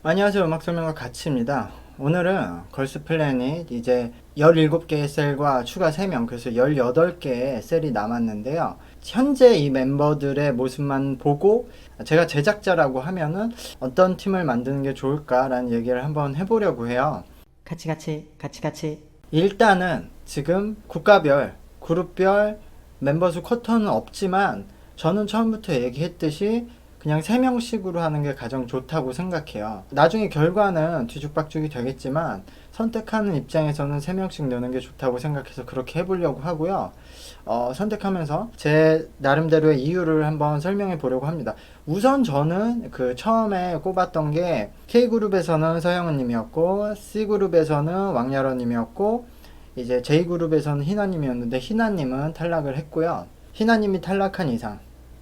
안녕하세요. 음악 설명가 가치입니다. 오늘은 걸스 플래닛 이제 17개의 셀과 추가 3명 그래서 18개의 셀이 남았는데요. 현재 이 멤버들의 모습만 보고 제가 제작자라고 하면은 어떤 팀을 만드는 게 좋을까라는 얘기를 한번 해보려고 해요. 같이 같이 같이 같이 일단은 지금 국가별, 그룹별 멤버 수 쿼터는 없지만 저는 처음부터 얘기했듯이 그냥 3명씩으로 하는 게 가장 좋다고 생각해요. 나중에 결과는 뒤죽박죽이 되겠지만 선택하는 입장에서는 3명씩 넣는 게 좋다고 생각해서 그렇게 해보려고 하고요. 어, 선택하면서 제 나름대로의 이유를 한번 설명해 보려고 합니다. 우선 저는 그 처음에 꼽았던 게 K그룹에서는 서영은 님이었고 C그룹에서는 왕야러 님이었고 이제 J그룹에서는 희나님이었는데 희나님은 탈락을 했고요. 희나님이 탈락한 이상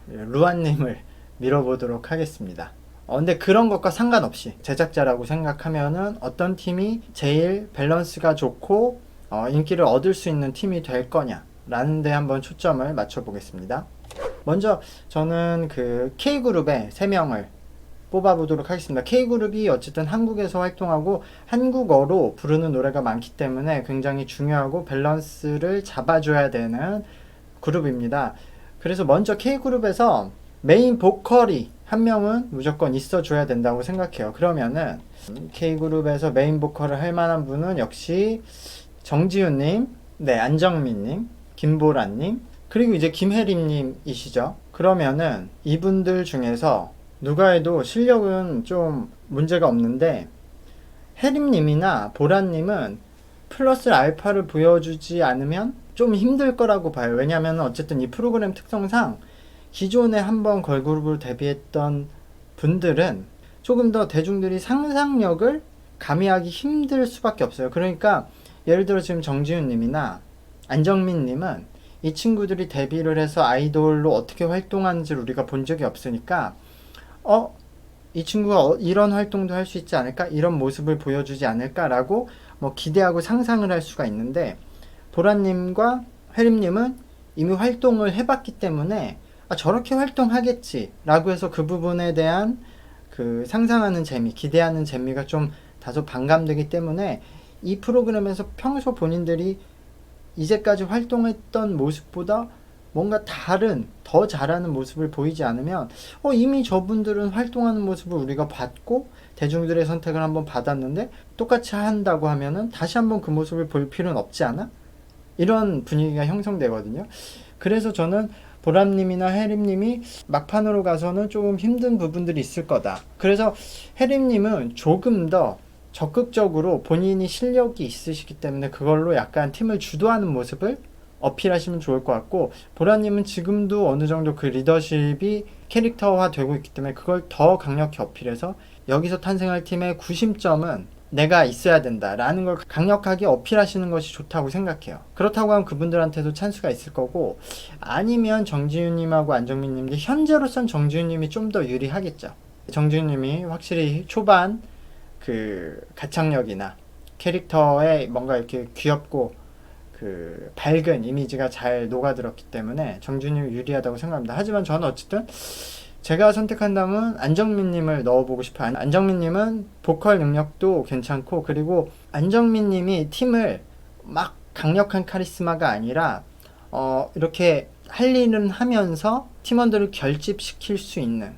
루안님을 밀어보도록 하겠습니다. 어, 근데 그런 것과 상관없이 제작자라고 생각하면은 어떤 팀이 제일 밸런스가 좋고 어, 인기를 얻을 수 있는 팀이 될 거냐라는 데 한번 초점을 맞춰보겠습니다. 먼저 저는 그 K그룹의 3명을 뽑아보도록 하겠습니다. K그룹이 어쨌든 한국에서 활동하고 한국어로 부르는 노래가 많기 때문에 굉장히 중요하고 밸런스를 잡아줘야 되는 그룹입니다. 그래서 먼저 K그룹에서 메인 보컬이 한 명은 무조건 있어줘야 된다고 생각해요. 그러면은 K그룹에서 메인 보컬을 할 만한 분은 역시 정지훈님, 네, 안정민님, 김보라님, 그리고 이제 김혜림님이시죠. 그러면은 이분들 중에서 누가 해도 실력은 좀 문제가 없는데 혜림님이나 보라님은 플러스 알파를 보여주지 않으면 좀 힘들 거라고 봐요. 왜냐하면 어쨌든 이 프로그램 특성상 기존에 한번 걸그룹으로 데뷔했던 분들은 조금 더 대중들이 상상력을 가미하기 힘들 수밖에 없어요. 그러니까 예를 들어 지금 정지훈 님이나 안정민 님은 이 친구들이 데뷔를 해서 아이돌로 어떻게 활동하는지를 우리가 본 적이 없으니까 어? 이 친구가 어- 이런 활동도 할 수 있지 않을까? 이런 모습을 보여주지 않을까라고 뭐 기대하고 상상을 할 수가 있는데 보라님과 혜림님은 이미 활동을 해봤기 때문에 아, 저렇게 활동하겠지라고 해서 그 부분에 대한 그 상상하는 재미, 기대하는 재미가 좀 다소 반감되기 때문에 이 프로그램에서 평소 본인들이 이제까지 활동했던 모습보다 뭔가 다른 더 잘하는 모습을 보이지 않으면 어 이미 저분들은 활동하는 모습을 우리가 봤고 대중들의 선택을 한번 받았는데 똑같이 한다고 하면은 다시 한번 그 모습을 볼 필요는 없지 않아? 이런 분위기가 형성되거든요. 그래서 저는 보람님이나 혜림님이 막판으로 가서는 조금 힘든 부분들이 있을 거다. 그래서 혜림님은 조금 더 적극적으로 본인이 실력이 있으시기 때문에 그걸로 약간 팀을 주도하는 모습을 어필하시면 좋을 것 같고 보라님은 지금도 어느 정도 그 리더십이 캐릭터화 되고 있기 때문에 그걸 더 강력히 어필해서 여기서 탄생할 팀의 구심점은 내가 있어야 된다라는 걸 강력하게 어필하시는 것이 좋다고 생각해요. 그렇다고 하면 그분들한테도 찬스가 있을 거고 아니면 정지윤님하고 안정민님인데 현재로선 정지윤님이 좀 더 유리하겠죠. 정지윤님이 확실히 초반 그 가창력이나 캐릭터에 뭔가 이렇게 귀엽고 그 밝은 이미지가 잘 녹아들었기 때문에 정준이 유리하다고 생각합니다. 하지만 저는 어쨌든 제가 선택한다면 안정민님을 넣어보고 싶어요. 안- 안정민님은 보컬 능력도 괜찮고 그리고 안정민님이 팀을 막 강력한 카리스마가 아니라 어 이렇게 할 일은 하면서 팀원들을 결집시킬 수 있는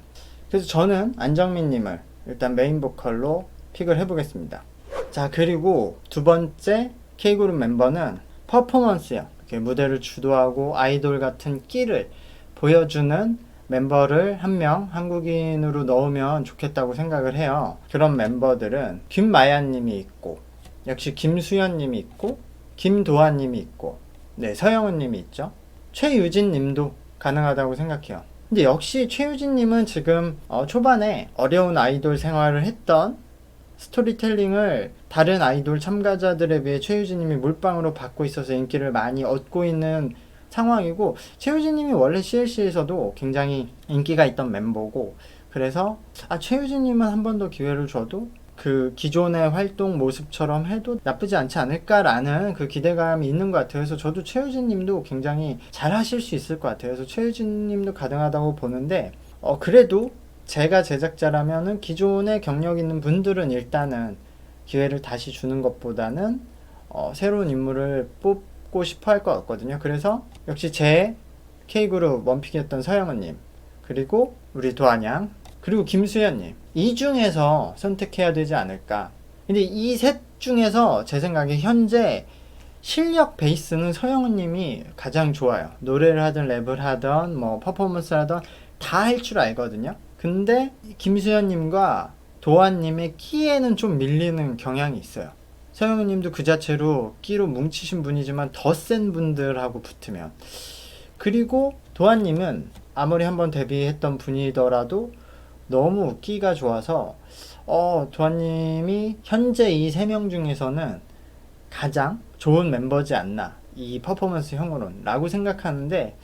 그래서 저는 안정민님을 일단 메인 보컬로 픽을 해보겠습니다. 자 그리고 두 번째 K그룹 멤버는 퍼포먼스요. 무대를 주도하고 아이돌 같은 끼를 보여주는 멤버를 한 명 한국인으로 넣으면 좋겠다고 생각을 해요. 그런 멤버들은 김마야님이 있고 역시 김수현님이 있고 김도아님이 있고 네 서영은님이 있죠. 최유진님도 가능하다고 생각해요. 근데 역시 최유진님은 지금 어, 초반에 어려운 아이돌 생활을 했던 스토리텔링을 다른 아이돌 참가자들에 비해 최유진님이 몰빵으로 받고 있어서 인기를 많이 얻고 있는 상황이고 최유진님이 원래 CLC에서도 굉장히 인기가 있던 멤버고 그래서 아 최유진님은 한 번 더 기회를 줘도 그 기존의 활동 모습처럼 해도 나쁘지 않지 않을까라는 그 기대감이 있는 것 같아요. 그래서 저도 최유진 님도 굉장히 잘 하실 수 있을 것 같아요. 그래서 최유진 님도 가능하다고 보는데 어 그래도 제가 제작자라면은 기존에 경력 있는 분들은 일단은 기회를 다시 주는 것보다는 어, 새로운 인물을 뽑 고 싶어 할 것 같거든요. 그래서 역시 제 K그룹 원픽이었던 서영은님 그리고 우리 도안양 그리고 김수현님 이 중에서 선택해야 되지 않을까. 근데 이 셋 중에서 제 생각에 현재 실력 베이스는 서영은님이 가장 좋아요. 노래를 하든 랩을 하든 뭐 퍼포먼스를 하든 다 할 줄 알거든요. 근데 김수현님과 도안님의 끼에는 좀 밀리는 경향이 있어요. 서영은님도 그 자체로 끼로 뭉치신 분이지만 더 센 분들하고 붙으면. 그리고 도안님은 아무리 한번 데뷔했던 분이더라도 너무 끼가 좋아서 어 도안님이 현재 이 세 명 중에서는 가장 좋은 멤버지 않나 이 퍼포먼스 형으로는 라고 생각하는데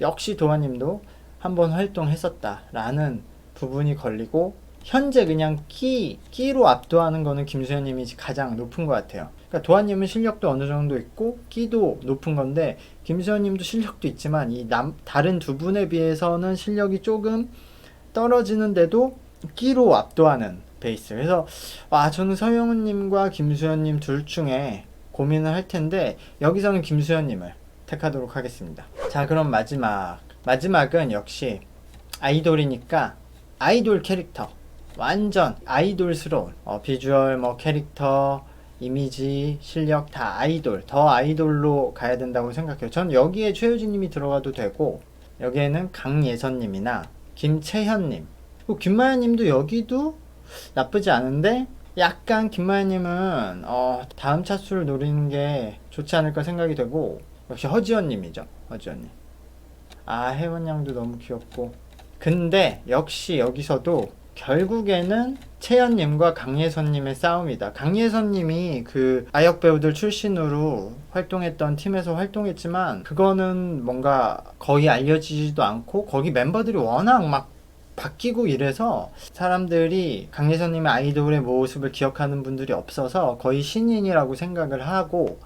역시 도아님도 한번 활동했었다 라는 부분이 걸리고 현재 그냥 끼 끼로 압도하는 거는 김수현님이 가장 높은 것 같아요. 그러니까 도아님은 실력도 어느 정도 있고 끼도 높은 건데 김수현님도 실력도 있지만 이 남 다른 두 분에 비해서는 실력이 조금 떨어지는데도 끼로 압도하는 베이스. 그래서 아 저는 서영은님과 김수현님 둘 중에 고민을 할 텐데 여기서는 김수현님을 택하도록 하겠습니다. 자 그럼 마지막 마지막은 역시 아이돌이니까 아이돌 캐릭터 완전 아이돌스러운 어, 비주얼 뭐 캐릭터 이미지 실력 다 아이돌 더 아이돌로 가야 된다고 생각해요. 전 여기에 최효진님이 들어가도 되고 여기에는 강예선님이나 김채현님. 김마연님도 여기도 나쁘지 않은데 약간 김마연님은 어, 다음 차수를 노리는 게 좋지 않을까 생각이 되고 역시 허지연님이죠 허지연님. 아 혜원양도 너무 귀엽고. 근데 역시 여기서도 결국에는 채연님과 강예선님의 싸움이다. 강예선님이 그 아역 배우들 출신으로 활동했던 팀에서 활동했지만 그거는 뭔가 거의 알려지지도 않고 거기 멤버들이 워낙 막 바뀌고 이래서 사람들이 강예선님의 아이돌의 모습을 기억하는 분들이 없어서 거의 신인이라고 생각을 하고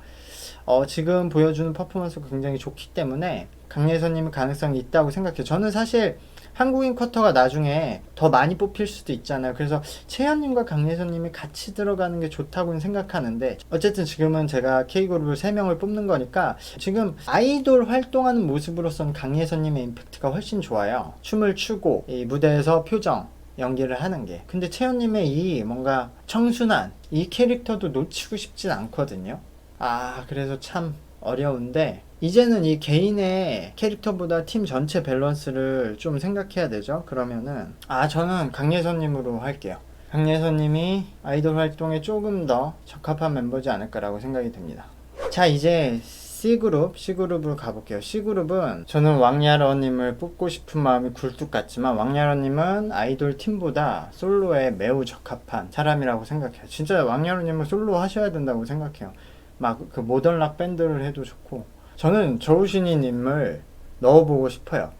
어, 지금 보여주는 퍼포먼스가 굉장히 좋기 때문에 강예선님의 가능성이 있다고 생각해요. 저는 사실 한국인 쿼터가 나중에 더 많이 뽑힐 수도 있잖아요. 그래서 채연님과 강예선님이 같이 들어가는 게 좋다고는 생각하는데 어쨌든 지금은 제가 K그룹을 3명을 뽑는 거니까 지금 아이돌 활동하는 모습으로서는 강예선님의 임팩트가 훨씬 좋아요. 춤을 추고 이 무대에서 표정 연기를 하는 게 근데 채연님의 이 뭔가 청순한 이 캐릭터도 놓치고 싶진 않거든요. 아 그래서 참 어려운데 이제는 이 개인의 캐릭터보다 팀 전체 밸런스를 좀 생각해야 되죠. 그러면은 아 저는 강예선님으로 할게요. 강예선님이 아이돌 활동에 조금 더 적합한 멤버지 않을까라고 생각이 듭니다. 자 이제 C그룹, C그룹으로 가볼게요. C그룹은 저는 왕야러님을 뽑고 싶은 마음이 굴뚝 같지만 왕야러님은 아이돌 팀보다 솔로에 매우 적합한 사람이라고 생각해요. 진짜 왕야러님은 솔로 하셔야 된다고 생각해요. 막 그 모던 락 밴드를 해도 좋고 저는 저우신이님을 넣어보고 싶어요.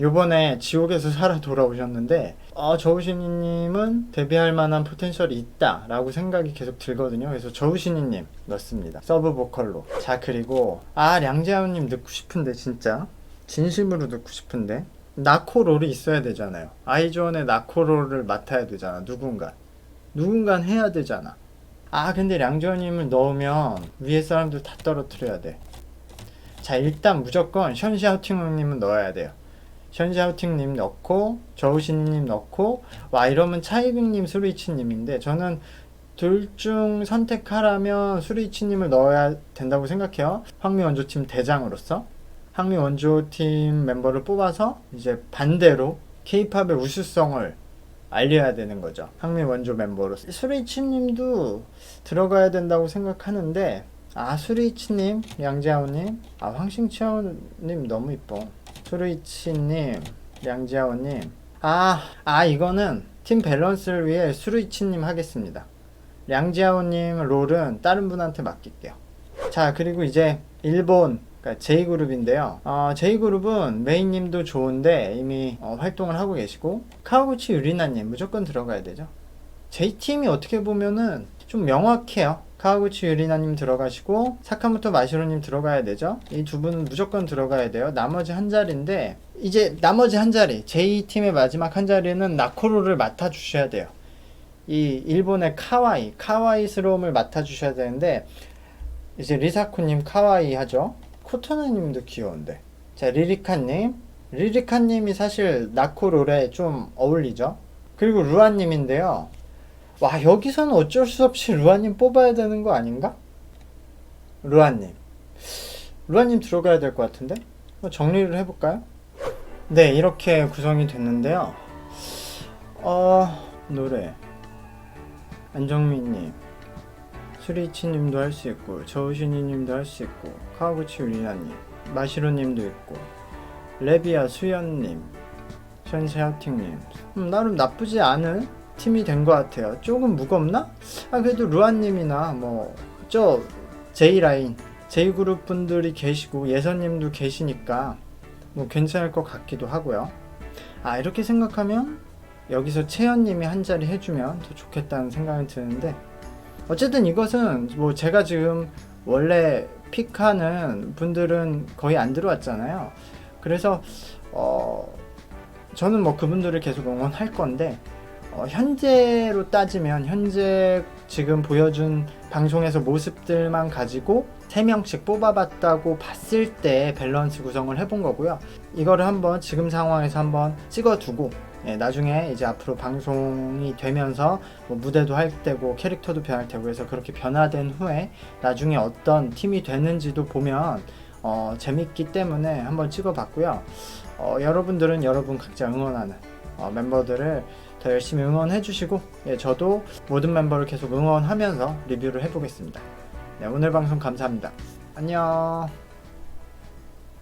요번에 지옥에서 살아 돌아오셨는데 어, 저우신이님은 데뷔할 만한 포텐셜이 있다라고 생각이 계속 들거든요. 그래서 저우신이님 넣습니다. 서브 보컬로. 자 그리고 아 량재하우님 넣고 싶은데 진짜 진심으로 넣고 싶은데 나코롤이 있어야 되잖아요. 아이즈원의 나코롤을 맡아야 되잖아. 누군가 누군가 해야 되잖아. 아 근데 량재하우님을 넣으면 위에 사람들 다 떨어뜨려야 돼. 자 일단 무조건 션샤우팅님은 넣어야 돼요. 션샤우팅님 넣고 저우신님 넣고 와 이러면 차이빙님 수리치님인데 저는 둘 중 선택하라면 수리치님을 넣어야 된다고 생각해요. 황미 원조팀 대장으로서 황미 원조팀 멤버를 뽑아서 이제 반대로 K-팝의 우수성을 알려야 되는 거죠. 황미 원조 멤버로서 수리치님도 들어가야 된다고 생각하는데 아 수리치님, 양지아오님, 아 황신치아오님 너무 이뻐. 수리치님, 양지아오님. 아, 아 이거는 팀 밸런스를 위해 수리치님 하겠습니다. 량지아오님 롤은 다른 분한테 맡길게요. 자 그리고 이제 일본 그러니까 J그룹인데요. 어, J그룹은 메인님도 좋은데 이미 어, 활동을 하고 계시고 카와구치 유리나님 무조건 들어가야 되죠. J팀이 어떻게 보면은 좀 명확해요. 카와구치 유리나님 들어가시고 사카모토 마시로님 들어가야 되죠. 이 두 분은 무조건 들어가야 돼요. 나머지 한 자리인데 이제 나머지 한 자리 제2팀의 마지막 한 자리는 나코루를 맡아 주셔야 돼요. 이 일본의 카와이 카와이스러움을 맡아 주셔야 되는데 이제 리사코님 카와이 하죠. 코토나님도 귀여운데. 자 리리카님 리리카님이 사실 나코롤에 좀 어울리죠. 그리고 루아님인데요. 와 여기서는 어쩔 수 없이 루아님 뽑아야 되는 거 아닌가? 루아님. 루아님 들어가야 될 것 같은데? 뭐 정리를 해볼까요? 네, 이렇게 구성이 됐는데요. 어, 노래. 안정민님, 수리치님도 할 수 있고, 저우신이님도 할 수 있고, 카와구치 유리나님, 마시로님도 있고, 레비아 수연님, 션샤우팅님. 음, 나름 나쁘지 않은 팀이 된 것 같아요. 조금 무겁나? 아, 그래도 루아님이나 뭐, 저, J라인, J그룹 분들이 계시고, 예선님도 계시니까, 뭐 괜찮을 것 같기도 하고요. 아 이렇게 생각하면 여기서 채연님이 한 자리 해주면 더 좋겠다는 생각이 드는데 어쨌든 이것은 뭐 제가 지금 원래 픽하는 분들은 거의 안 들어왔잖아요. 그래서 어 저는 뭐 그분들을 계속 응원할 건데 어, 현재로 따지면 현재 지금 보여준 방송에서 모습들만 가지고 3명씩 뽑아봤다고 봤을 때 밸런스 구성을 해본 거고요. 이거를 한번 지금 상황에서 한번 찍어두고 예, 나중에 이제 앞으로 방송이 되면서 뭐 무대도 할 때고 캐릭터도 변할 테고 해서 그렇게 변화된 후에 나중에 어떤 팀이 되는지도 보면 어, 재밌기 때문에 한번 찍어봤고요. 어, 여러분들은 여러분 각자 응원하는 어, 멤버들을 더 열심히 응원해 주시고 예, 저도 모든 멤버를 계속 응원하면서 리뷰를 해보겠습니다. 네, 오늘 방송 감사합니다. 안녕.